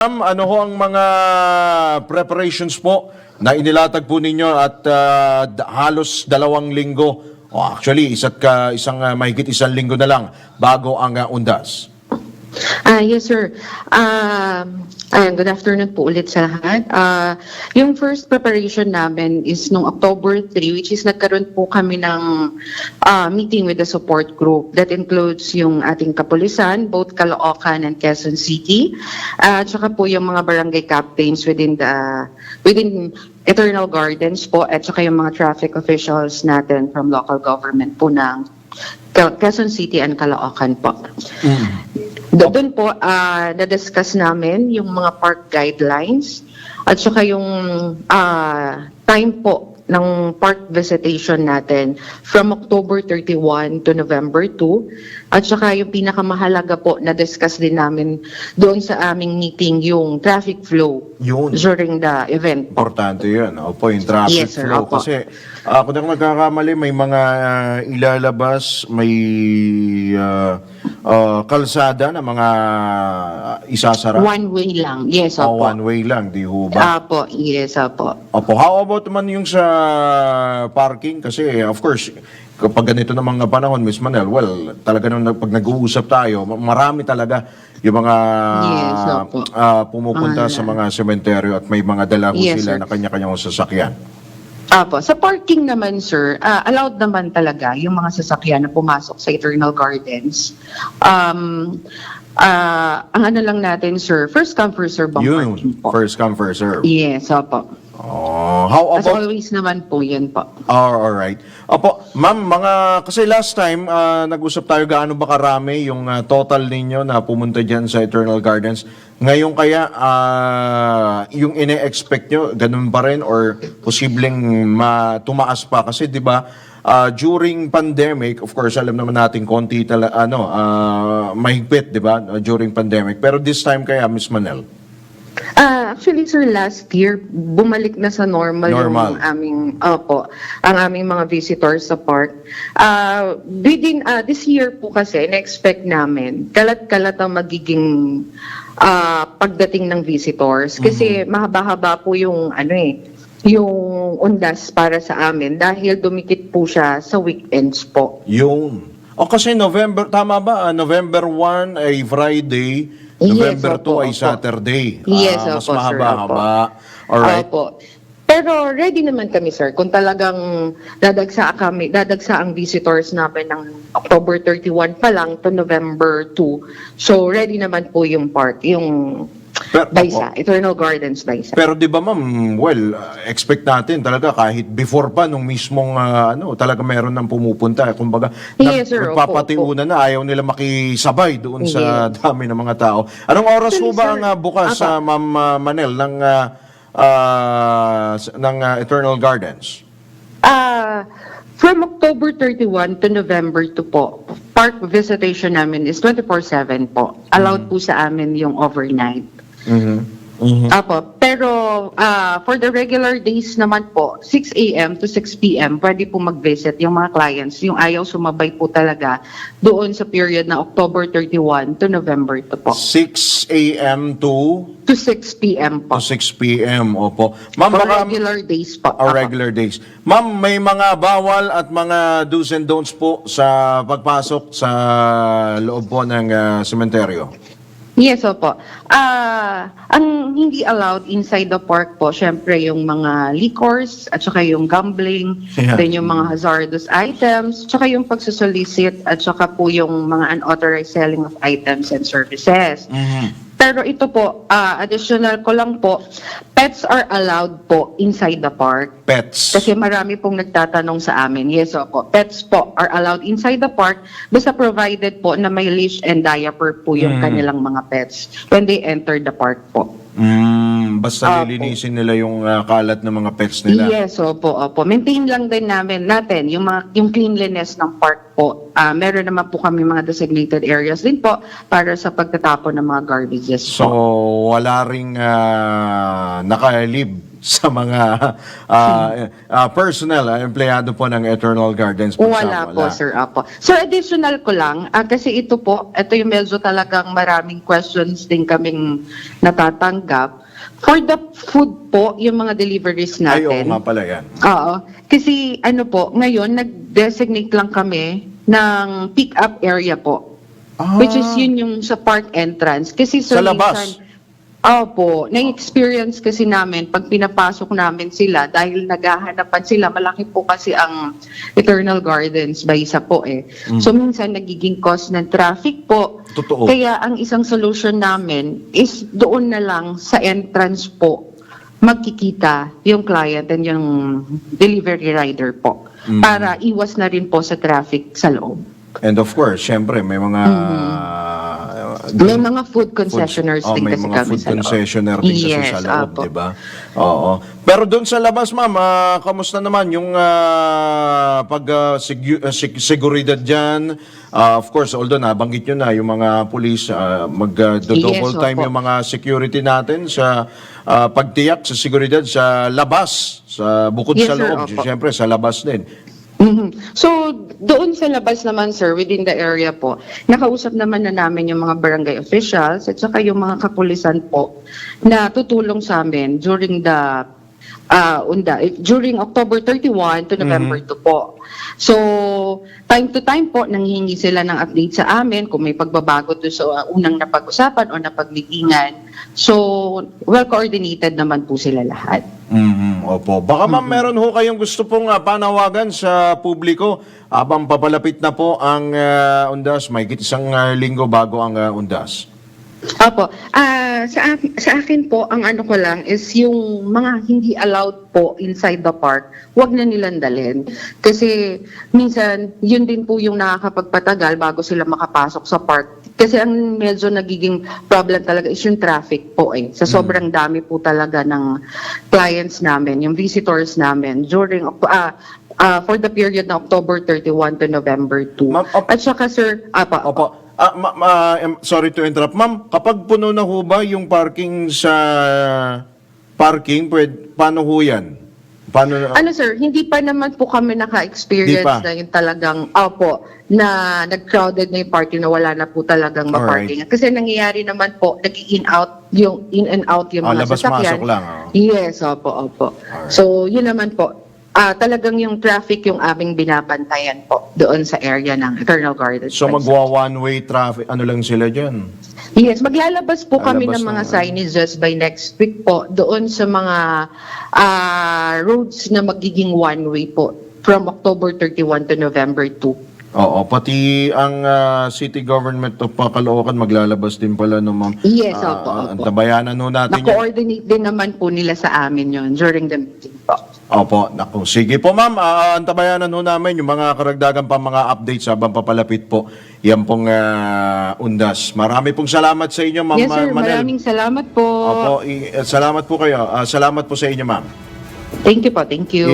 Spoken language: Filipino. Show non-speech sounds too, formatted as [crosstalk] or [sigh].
Ma'am, ano ho ang mga preparations po na inilatag po ninyo at d- halos dalawang linggo, o actually isa't ka, isang ah, mahigit isang linggo na lang bago ang ah, undas? Ah, yes, sir. Um, ayan, good afternoon po ulit sa lahat. Ah, yung first preparation namin is nung October 3, which is nagkaroon po kami ng ah, meeting with the support group. That includes yung ating kapulisan, both Caloocan and Quezon City, at saka po yung mga barangay captains within the within Eternal Gardens po, at saka yung mga traffic officials natin from local government po ng Quezon City and Caloocan po. Do- Doon po, ah, na-discuss namin yung mga park guidelines at saka yung ah, time po ng park visitation natin from October 31 to November 2. At saka yung pinakamahalaga po, na-discuss din namin doon sa aming meeting yung traffic flow Yun. during the event po. Importante yun. Opo, yung traffic Yes, sir. flow. Opo. Kasi ah, kung ako nagkakamali, may mga ah, ilalabas, may ah, ah, kalsada na mga isasara. One way lang. Yes, O opo. one way lang, di ho ba? Apo, yes, opo. Opo, how about man yung sa parking? Kasi of course, kapag ganito na mga panahon, Miss Manel, well, talaga nung pag nag-uusap tayo, ma- marami talaga yung mga Yes, opo. ah, pumupunta Mga- sa mga sementeryo at may mga dala ho Yes, sila sir. na kanya-kanyang sasakyan. Apo, sa parking naman sir, ah, allowed naman talaga yung mga sasakyan na pumasok sa Eternal Gardens. Um, ah, ang ano lang natin sir, first come first serve ang parking Yun, po. first come, first serve. Yes, opo. Oh, how As about always naman po yun po. Oh, all right. Opo, ma'am, mga kasi last time ah, nag-usap tayo gaano ba karami yung ah, total ninyo na pumunta diyan sa Eternal Gardens. Ngayon kaya ah, yung ine-expect nyo ganun pa rin or posibleng ma tumaas pa kasi 'di ba ah, during pandemic, of course, alam naman natin konti tala, ano, ah, mahigpit, 'di ba? During pandemic. Pero this time kaya Miss Manel. Ah, actually sir, last year bumalik na sa normal, Normal. yung aming opo, ang aming mga visitors sa park. Ah, within ah, this year po kasi na-expect namin kalat-kalat ang magiging ah, pagdating ng visitors kasi mahaba-haba po yung ano eh yung undas para sa amin dahil dumikit po siya sa weekends po. Yung O kasi November, tama ba? Ah, November 1 ay Friday, Yes, November 2 opo, ay opo. Saturday. Yes, Ah, mas opo, sir, mahaba-haba. Alright. Opo. Pero ready naman kami, sir. Kung talagang dadagsa kami, dadagsa ang visitors namin ng October 31 pa lang to November 2. So ready naman po yung park, yung Pero- Baisa, Eternal Gardens Baisa. Pero 'di ba ma'am, well, ah, expect natin talaga kahit before pa nung mismong ah, ano, talaga meron nang pumupunta, kumbaga Yes, sir. Nagpapatiuna na ayaw nila makisabay doon sa dami ng mga tao. Anong oras Actually, ba sir, ang ah, bukas sa Ma'am ah, Manel ng ah, s- ng ah, Eternal Gardens? Ah, from October 31 to November 2 po, park visitation namin is 24/7 po. Allowed po sa amin yung overnight. Mhm. Apo, pero ah, for the regular days naman po, 6 a.m. to 6 p.m. pwede po mag-visit yung mga clients. Yung ayaw sumabay po talaga doon sa period na October 31 to November 2 po. 6 a.m. to To 6 p.m. to po. 6 p.m. Opo. Ma'am, For baka regular days po. or Apo. regular days. Ma'am, may mga bawal at mga do's and don'ts po sa pagpasok sa loob po ng ah, sementeryo. Yes, opo. Ah, ang hindi allowed inside the park po, syempre yung mga liquors, at saka yung gambling, Yeah. then yung mga hazardous items, tsaka yung pagsusolicit, at saka po yung mga unauthorized selling of items and services. Pero ito po, ah, additional ko lang po, pets are allowed po inside the park. Pets. Kasi marami pong nagtatanong sa amin. Yes, opo. Pets po are allowed inside the park basta provided po na may leash and diaper po yung kanilang mga pets when they enter the park po. Mm, basta Opo. lilinisin nila yung ah, kalat ng mga pets nila. Yes, opo, opo. Maintain lang din namin natin yung mga yung cleanliness ng park po. Ah, meron naman po kami mga designated areas din po para sa pagtatapon ng mga garbages So, wala ring ah, nakalib [laughs] sa mga ah, ah, personnel, ah, empleyado po ng Eternal Gardens. po, Wala Sam? po, sir. Apo. Sir, additional ko lang, ah, kasi ito po, ito yung medyo talagang maraming questions din kaming natatanggap. For the food po, yung mga deliveries Ay, oo natin. nga pala yan. Oo. Kasi ano po, ngayon nag-designate lang kami ng pick-up area po. Which is yun yung sa park entrance. Kasi Ah. sir, Sa labas? minsan- Opo, na-experience kasi namin pag pinapasok namin sila dahil naghahanapan sila, malaki po kasi ang Eternal Gardens by isa po eh. Mm. So minsan nagiging cause ng traffic po. Totoo. Kaya ang isang solution namin is doon na lang sa entrance po magkikita yung client and yung delivery rider po Mm. para iwas na rin po sa traffic sa loob. And of course, syempre, may mga... Mm-hmm. May mga food concessioners oh, din may kasi mga kami food sa loob. concessioner din kasi yes, sa loob, di ba? Oo. Pero doon sa labas, ma'am, ah, kamusta naman yung ah, pag ah, sigu- ah, sig- seguridad dyan? Ah, of course, although nabanggit nyo na yung mga police, ah, mag-double Yes, time opo. yung mga security natin sa ah, pagtiyak sa seguridad sa labas, sa bukod Yes, sa sir, loob, opo. syempre sa labas din. Mhm. So, doon sa labas naman, sir, within the area po, nakausap naman na namin yung mga barangay officials at saka yung mga kapulisan po na tutulong sa amin during the ah, unda, during October 31 to November 2 po. So, time to time po, nanghihingi sila ng update sa amin kung may pagbabago to sa ah, unang napag-usapan o napagmitingan. So, well-coordinated naman po sila lahat. Mhm, opo. Baka ma'am meron ho kayong gusto pong ah, panawagan sa publiko habang papalapit na po ang ah, undas, may isang ah, linggo bago ang ah, undas. Opo. Ah, sa, ak- sa akin po, ang ano ko lang is yung mga hindi allowed po inside the park, wag na nilang dalhin. Kasi minsan, yun din po yung nakakapagpatagal bago sila makapasok sa park. Kasi ang medyo nagiging problem talaga is yung traffic po eh. Sa sobrang dami po talaga ng clients namin, yung visitors namin during ah, ah, for the period na October 31 to November 2. Ma'am, op- At saka sir, apa, Opo. Ah, ma- ma- em, sorry to interrupt. Ma'am, kapag puno na ho ba yung parking sa parking, pwede, paano ho yan? Paano, Ano sir, hindi pa naman po kami Di naka-experience na yung talagang, opo, na nag-crowded na yung parking na wala na po talagang ma-parking. Kasi nangyayari naman po, nag-in out yung in and out yung Ah, mga labas-masok sasakyan. lang, oh. Yes, opo, opo. Alright. So, yun naman po. Ah, talagang yung traffic yung aming binabantayan po doon sa area ng Eternal Gardens. so magwa one-way traffic, ano lang sila dyan? Yes, maglalabas po kami Lalabas ng mga ng- signages by next week po doon sa mga ah, roads na magiging one-way po from October 31 to November 2. Oo, pati ang ah, city government of Caloocan maglalabas din pala no ma'am. Yes, Ah, opo, Ang opo. tabayanan ho natin yan. Na-coordinate din naman po nila sa amin yon during the meeting po. Opo, naku. Sige po ma'am, Ah, antabayanan ho namin yung mga karagdagan pa mga updates habang papalapit po yan pong ah, undas. Marami pong salamat sa inyo ma'am yes, sir. Ma- Manel. Maraming salamat po. Opo, i- salamat po kayo. Ah, salamat po sa inyo ma'am. Thank you po. Thank you.